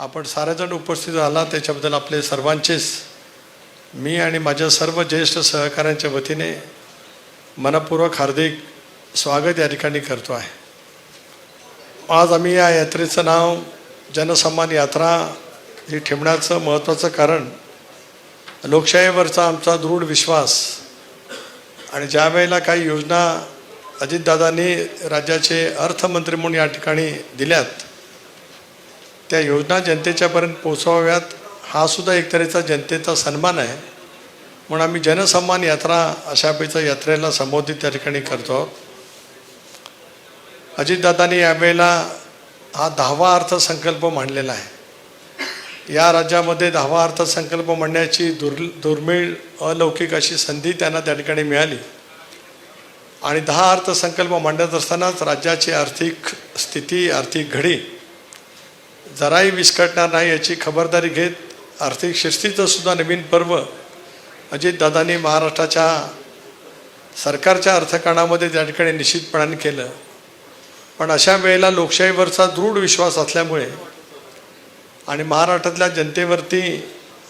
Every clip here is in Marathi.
आपण सारेजण उपस्थित झाला त्याच्याबद्दल आपले सर्वांचेच मी आणि माझ्या सर्व ज्येष्ठ सहकाऱ्यांच्या वतीने मनपूर्वक हार्दिक स्वागत या ठिकाणी करतो आहे. आज आम्ही या यात्रेचं नाव जनसन्मान यात्रा ही ठेवण्याचं महत्त्वाचं कारण लोकशाहीवरचा आमचा दृढ विश्वास आणि ज्यावेळेला काही योजना अजितदादांनी राज्याचे अर्थमंत्री म्हणून या ठिकाणी दिल्यात त्या योजना जनतेच्यापर्यंत पोचवाव्यात हा सुद्धा एक तऱ्हेचा जनतेचा सन्मान आहे. म्हणून आम्ही जनसन्मान यात्रा अशापैकी यात्रेला संबोधित त्या ठिकाणी करतो. आहोत अजितदादांनी यावेळेला हा दहावा अर्थसंकल्प मांडलेला आहे. या राज्यामध्ये दहावा अर्थसंकल्प मांडण्याची दुर् दुर्मिळ अलौकिक अशी संधी त्यांना त्या ठिकाणी मिळाली. आणि दहा अर्थसंकल्प मांडत असतानाच राज्याची आर्थिक स्थिती आर्थिक घडी जराही विस्कटणार नाही याची खबरदारी घेत आर्थिक शिस्तीचं सुद्धा नवीन पर्व अजितदादांनी महाराष्ट्राच्या सरकारच्या अर्थकारणामध्ये त्या ठिकाणी निश्चितपणाने केलं. पण अशा वेळेला लोकशाहीवरचा दृढ विश्वास असल्यामुळे आणि महाराष्ट्रातल्या जनतेवरती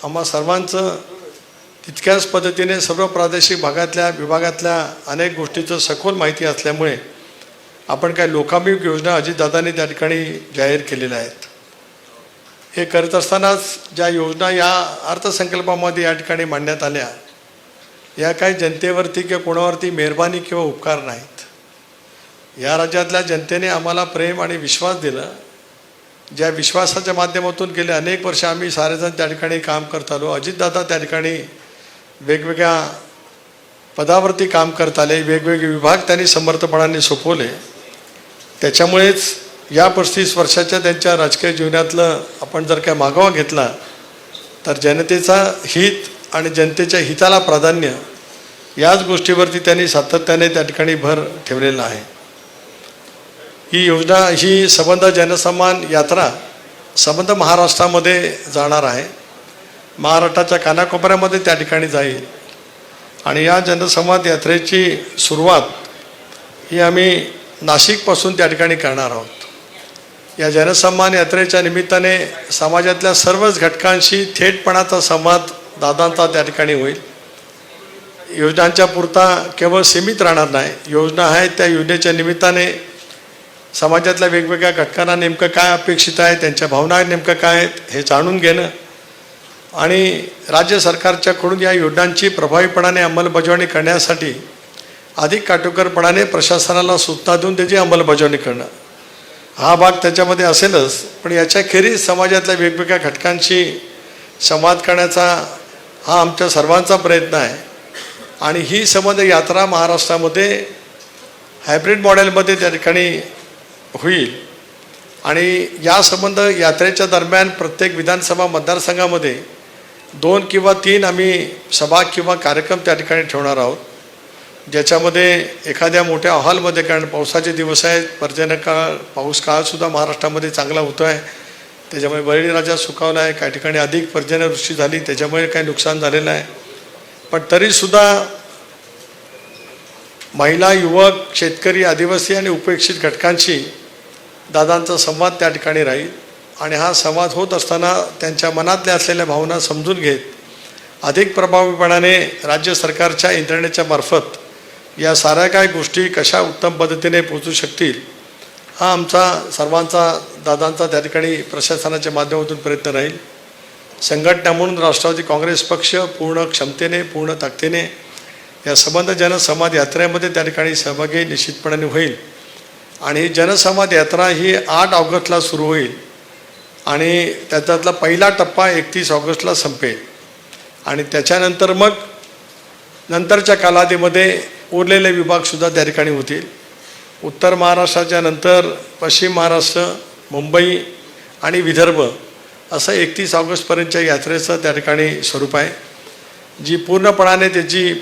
आम्हा सर्वांचं तितक्याच पद्धतीने सर्व प्रादेशिक भागातल्या विभागातल्या अनेक गोष्टीचं सखोल माहिती असल्यामुळे आपण काही लोकाभिमुख योजना अजितदादांनी त्या ठिकाणी जाहीर केलेल्या आहेत. हे करत असतानाच ज्या योजना या अर्थसंकल्पामध्ये या ठिकाणी मांडण्यात आल्या या काही जनतेवरती किंवा कोणावरती मेहरबानी किंवा उपकार नाहीत. या राज्यातल्या जनतेने आम्हाला प्रेम आणि विश्वास दिला. ज्या विश्वासाच्या माध्यमातून गेले अनेक वर्ष आम्ही सारेजण त्या ठिकाणी काम करत आलो. अजितदादा त्या ठिकाणी वेगवेगळ्या पदावरती काम करत आले. वेगवेगळे विभाग त्यांनी समर्थपणाने सोपवले. त्याच्यामुळेच या पस्तीस वर्षाच्या त्यांच्या राजकीय जीवनातलं आपण जर काय मागोवा घेतला तर जनतेचा हित आणि जनतेच्या हिताला प्राधान्य याच गोष्टीवरती त्यांनी सातत्याने त्या ठिकाणी भर ठेवलेला आहे. ही योजना ही संबंध जनसमान यात्रा संबंध महाराष्ट्रामध्ये जाणार आहे. महाराष्ट्राच्या कानाकोपऱ्यामध्ये त्या ठिकाणी जाईल. आणि या जनसंवाद यात्रेची सुरुवात ही आम्ही नाशिकपासून त्या ठिकाणी करणार आहोत. या जनसन्मान यात्रेच्या निमित्ताने समाजातल्या सर्वच घटकांशी थेटपणाचा संवाद दादांचा त्या ठिकाणी होईल. योजनांच्या पुरता केवळ सीमित राहणार नाही योजना आहेत त्या योजनेच्या निमित्ताने समाजातल्या वेगवेगळ्या घटकांना नेमकं काय अपेक्षित आहे त्यांच्या भावना नेमकं काय आहेत हे जाणून घेणं आणि राज्य सरकारच्याकडून या योजनांची प्रभावीपणाने अंमलबजावणी करण्यासाठी अधिक काटेकोरपणाने प्रशासनाला सूचना देऊन त्याची अंमलबजावणी करणं. हा भाग त्याच्यामध्ये असेलच पण याच्याखेरीज समाजातल्या वेगवेगळ्या घटकांशी संवाद करण्याचा हा आमच्या सर्वांचा प्रयत्न आहे. आणि ही संबंध यात्रा महाराष्ट्रामध्ये हायब्रिड मॉडेलमध्ये त्या ठिकाणी होईल. आणि या संबंध यात्रेच्या दरम्यान प्रत्येक विधानसभा मतदारसंघामध्ये दोन किंवा तीन आम्ही सभा किंवा कार्यक्रम त्या ठिकाणी ठेवणार आहोत. ज्याच्यामध्ये एखाद्या मोठ्या अहॉलमध्ये कारण पावसाचे दिवस आहेत पर्जन्य काळ पाऊस काळसुद्धा महाराष्ट्रामध्ये चांगला होतो आहे त्याच्यामुळे बळीराजा सुकावला आहे. काही ठिकाणी अधिक पर्जन्यवृष्टी झाली त्याच्यामुळे काही नुकसान झालेलं आहे. पण तरीसुद्धा महिला युवक शेतकरी आदिवासी आणि उपेक्षित घटकांशी दादांचा संवाद त्या ठिकाणी राहील. आणि हा संवाद होत असताना त्यांच्या मनातल्या असलेल्या भावना समजून घेत अधिक प्रभावीपणाने राज्य सरकारच्या यंत्रणेच्या मार्फत या साऱ्या काय गोष्टी कशा उत्तम पद्धतीने पोचू शकतील हा आमचा सर्वांचा दादांचा त्या ठिकाणी प्रशासनाच्या माध्यमातून प्रयत्न राहील. संघटना म्हणून राष्ट्रवादी काँग्रेस पक्ष पूर्ण क्षमतेने पूर्ण ताकदीने या संबंध जनसंवाद यात्रेमध्ये त्या ठिकाणी सहभागी निश्चितपणाने होईल. आणि जनसंवाद यात्रा ही आठ ऑगस्टला सुरू होईल आणि त्याच्यातला पहिला टप्पा एकतीस ऑगस्टला संपेल. आणि त्याच्यानंतर मग नंतरच्या कालावधीमध्ये उरलेले विभागसुद्धा त्या ठिकाणी होतील. उत्तर महाराष्ट्राच्या नंतर पश्चिम महाराष्ट्र मुंबई आणि विदर्भ असं एकतीस ऑगस्टपर्यंतच्या यात्रेचं त्या ठिकाणी स्वरूप आहे. जी पूर्णपणाने त्याची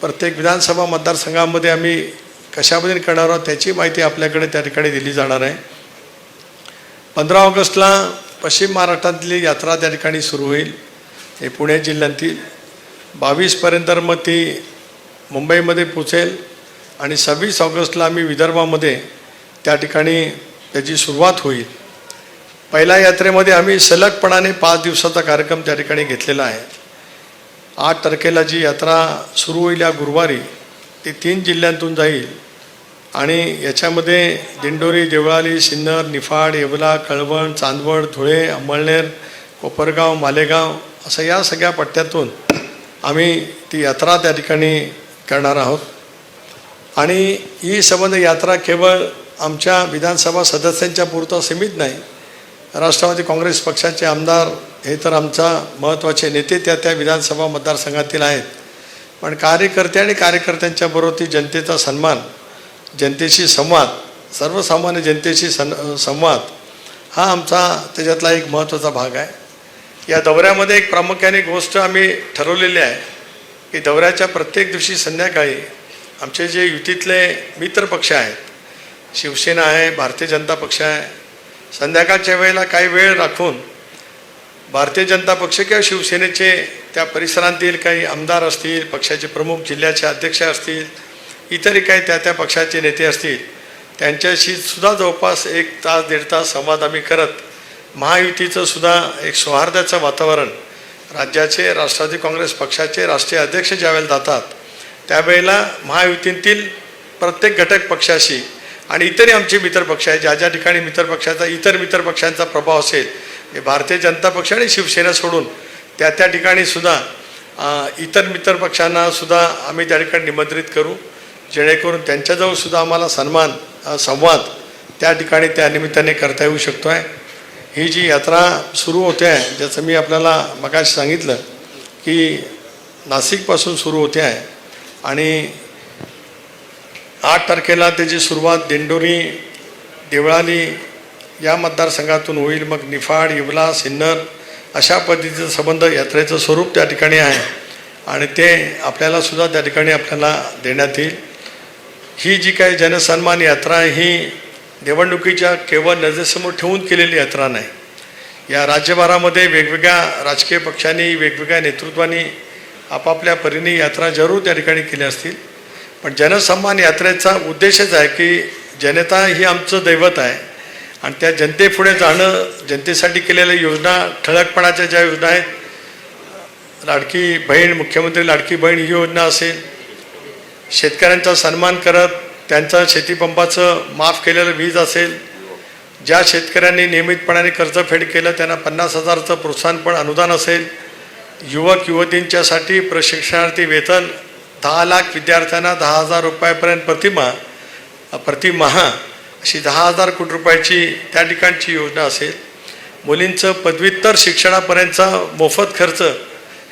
प्रत्येक विधानसभा मतदारसंघामध्ये आम्ही कशामध्ये करणार आहोत त्याची माहिती आपल्याकडे त्या ठिकाणी दिली जाणार आहे. पंधरा ऑगस्टला पश्चिम महाराष्ट्रातली यात्रा त्या ठिकाणी सुरू होईल हे पुणे जिल्ह्यातील. बावीसपर्यंत मग ती मुंबईमध्ये पोचेल आणि सव्वीस ऑगस्टला आम्ही विदर्भामध्ये त्या ठिकाणी त्याची सुरुवात होईल. पहिल्या यात्रेमध्ये आम्ही सलगपणाने पाच दिवसाचा कार्यक्रम त्या ठिकाणी घेतलेला आहे. आठ तारखेला जी यात्रा सुरू होईल या गुरुवारी ती तीन जिल्ह्यांतून जाईल. आणि याच्यामध्ये दिंडोरी देवळाली सिन्नर निफाड येवला कळवण चांदवड धुळे अंमळनेर कोपरगाव मालेगाव असं या सगळ्या पट्ट्यातून आम्ही ती यात्रा त्या ठिकाणी करणार आहोत. आणि ही संबंध यात्रा केवळ आमच्या विधानसभा सदस्यांच्या पुरता सीमित नाही राष्ट्रवादी काँग्रेस पक्षाचे आमदार हे तर आमचा महत्त्वाचे नेते त्या त्या विधानसभा मतदारसंघातील आहेत. पण कार्यकर्ते आणि कार्यकर्त्यांच्या बरोबर ती जनतेचा सन्मान जनतेशी संवाद सर्वसामान्य जनतेशी सन संवाद हा आमचा त्याच्यातला एक महत्त्वाचा भाग आहे. या दौऱ्यामध्ये एक प्रामुख्याने गोष्ट आम्ही ठरवलेली आहे. की दौऱ्याच्या प्रत्येक दिवशी संध्याकाळी आमचे जे युतीतले मित्र पक्ष आहेत शिवसेना आहे भारतीय जनता पक्ष आहे संध्याकाळच्या वेळेला काही वेळ राखून भारतीय जनता पक्ष किंवा शिवसेनेचे त्या परिसरांतील काही आमदार असतील पक्षाचे प्रमुख जिल्ह्याचे अध्यक्ष असतील इतरही काही त्या त्या पक्षाचे नेते असतील त्यांच्याशी सुद्धा जवळपास एक तास दीड तास संवाद आम्ही करत महायुतीचं सुद्धा एक सौहार्दाचं वातावरण राज्याचे राष्ट्रवादी काँग्रेस पक्षाचे राष्ट्रीय अध्यक्ष ज्यावेळेला जातात त्यावेळेला महायुतीतील प्रत्येक घटक पक्षाशी आणि इतरही आमचे मित्र पक्ष आहेत ज्या ज्या ठिकाणी मित्र पक्षाचा इतर मित्र पक्षांचा प्रभाव असेल हे भारतीय जनता पक्ष आणि शिवसेना सोडून त्या त्या ठिकाणी सुद्धा इतर मित्र पक्षांना सुद्धा आम्ही त्या ठिकाणी निमंत्रित करू. जेणेकरून त्यांच्याजवळ सुद्धा आम्हाला सन्मान संवाद त्या ठिकाणी त्या निमित्ताने करता येऊ शकतो आहे ही जी यात्रा सुरू होते आहे ज्याचं मी आपल्याला मगाशी सांगितलं की नाशिकपासून सुरू होते आहे. आणि आठ तारखेला त्याची सुरुवात दिंडोरी देवळाली या मतदारसंघातून होईल मग निफाड इवला सिन्नर अशा पद्धतीचं संबंध यात्रेचं स्वरूप त्या ठिकाणी आहे. आणि ते आपल्याला सुद्धा त्या ठिकाणी आपल्याला देण्यात येईल. ही जी काही जनसन्मान यात्रा आहे, ही निवडणुकीच्या केवळ नजरेसमोर ठेवून केलेली यात्रा नाही. या राज्यभरामध्ये वेगवेगळ्या राजकीय पक्षांनी वेगवेगळ्या नेतृत्वानी आपापल्या परीने यात्रा जरूर त्या ठिकाणी केल्या असतील. पण जनसन्मान यात्रेचा उद्देशच आहे की जनता ही आमचं दैवत आहे. आणि त्या जनतेपुढे जाणं जनतेसाठी केलेल्या योजना ठळकपणाच्या ज्या योजना आहेत लाडकी बहीण मुख्यमंत्री लाडकी बहीण ही योजना असेल शेतकऱ्यांचा सन्मान करत त्यांचं शेतीपंपाचं माफ केलेलं वीज असेल ज्या शेतकऱ्यांनी नियमितपणाने कर्जफेड केलं त्यांना पन्नास हजारचं प्रोत्साहनपण अनुदान असेल. युवक युवतींच्यासाठी प्रशिक्षणार्थी वेतन दहा लाख विद्यार्थ्यांना दहा हजार रुपयापर्यंत प्रतिमा प्रतिमहा अशी दहा हजार कोटी रुपयाची त्या ठिकाणची योजना असेल. मुलींचं पदव्युत्तर शिक्षणापर्यंतचा मोफत खर्च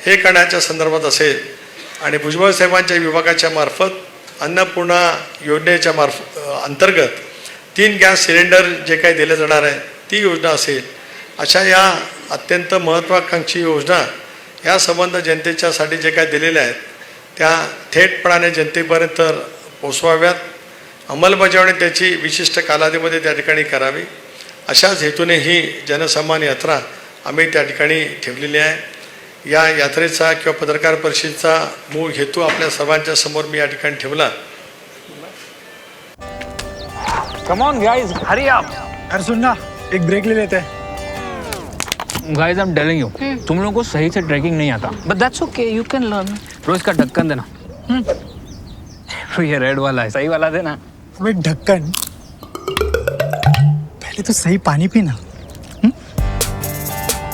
हे करण्याच्या संदर्भात असेल. आणि भुजबळ साहेबांच्या विभागाच्या मार्फत अन्नपूर्णा योजनेच्या मार्फ अंतर्गत तीन गॅस सिलेंडर जे काही दिले जाणार आहे ती योजना असेल. अशा या अत्यंत महत्त्वाकांक्षी योजना या संबंध जनतेच्यासाठी जे काही दिलेल्या आहेत त्या थेटपणाने जनतेपर्यंत पोचवाव्यात अंमलबजावणी त्याची विशिष्ट कालावधीमध्ये त्या ठिकाणी करावी. अशाच हेतूने ही जनसन्मान यात्रा आम्ही त्या ठिकाणी ठेवलेली आहे. या यात्रेचा किंवा पत्रकार परिषदेचा मूळ हेतू आपल्या सर्वांच्या समोर मी या ठिकाणी ठेवला. Come on guys hurry up अरे सुन ना एक ब्रेक ले लेते. हैं guys I am telling you तुम लोगों को सही से ट्रैकिंग नहीं आता. But that's okay, you can learn. रोज का ढक्कन देना. तो ये रेड वाला है सही वाला देना. अबे ढक्कन पहले तो सही पानी पीना.